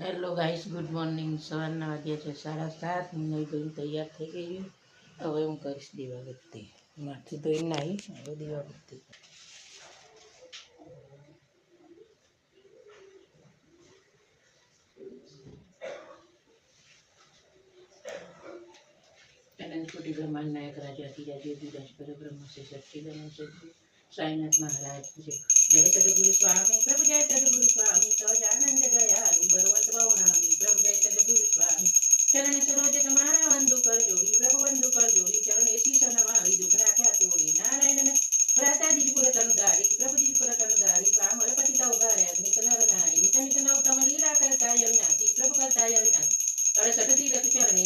Hello guys good morning સવારના વાગ્યા છે, સાડા સાત. હું નહીં ધોઈને તૈયાર થઈ ગઈ હવે હું કરીશ દીવાબત્તી માથું ધોઈને નાહી, હવે દીવાબત્તી અનંતકોટી બ્રહ્માંડ નાયક રાજા ધીરા જ્યોતિરાજ પરબ્રહ્મ શ્રી સચ્ચિદાનંદ સદગુરુ સાઈનાથ મહારાજ છે. જય સદગુરુ સ્વામી, પ્રભુ જય સદગુરુ સ્વામી, સહજાનંદ આનંદ બળવંત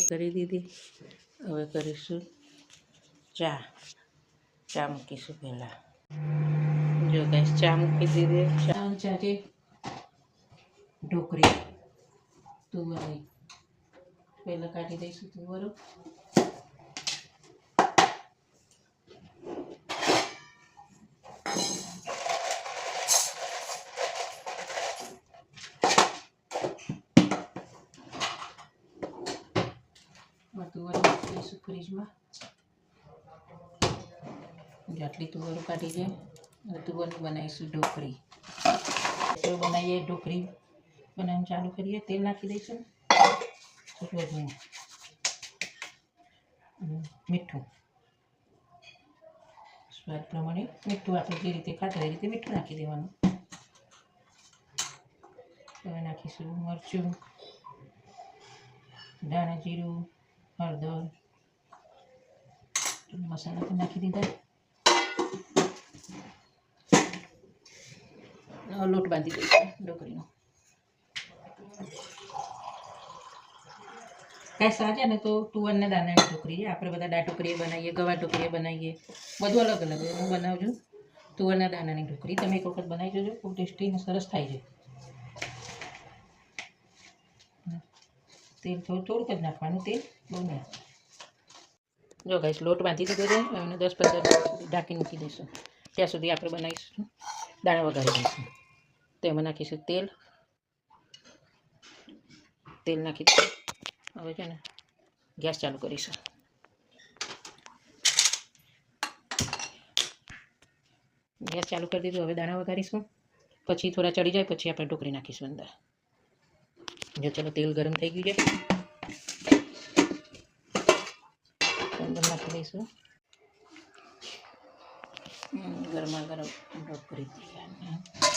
કરી દીધી. હવે કરીશું ચા. ચા મૂકીશું પહેલાં. જો ગેસ ચા મૂકી દીધી. ચા ચા છે. ઢોકરી તુવરની પહેલાં કાઢી દઈશું તુવરો તુવર મૂકીશું ફ્રીજમાં. આટલી તુવરો કાઢી છે, હવે તુવરનું બનાવીશું ઢોકળી. તો બનાવીએ ઢોકળી. બનાવવાનું ચાલુ કરીએ, તેલ નાખી દઈશું. સફેદનું મીઠું. સ્વાદ પ્રમાણે મીઠું આપણે જે રીતે ખાતા એ રીતે મીઠું નાખી દેવાનું. હવે નાખીશું મરચું ધાણા જીરું હળદર મસાલા પણ નાખી દીધા લોટ બાંધી દઈશું ડોકરીનો કાંઈ સાજા ને તો તુવરના દાણાની ટોકરી આપણે બધા દાળ ટોકરીએ બનાવીએ ગવા ટોકરીએ બનાવીએ બધું અલગ અલગ હું બનાવું છું તુવરના દાણાની ઢોકરી તમે એક વખત બનાવી જોજો ખૂબ ટેસ્ટી અને સરસ થાય છે તેલ થોડું, થોડુંક જ નાખવાનું, તેલ બહુ નહીં જો ગાઈસ લોટ બાંધી દીધો છે એને દસ પંદર ઢાંકી મૂકી દઈશું. ત્યાં સુધી આપણે બનાવીશું. દાણા વઘારી દઈશું. તેમાં નાખીશું તેલ. તેલ નાખી હવે છે ને, ગેસ ચાલુ કરીશું. ગેસ ચાલુ કરી દીધું, હવે દાણા વઘારીશું. પછી થોડા ચડી જાય, પછી આપણે ઢોકળી નાખીશું અંદર. જો ચલો તેલ ગરમ થઈ ગયું છે. અંદર નાખી દઈશું. ગરમા ગરમ ઢોકળી તૈયાર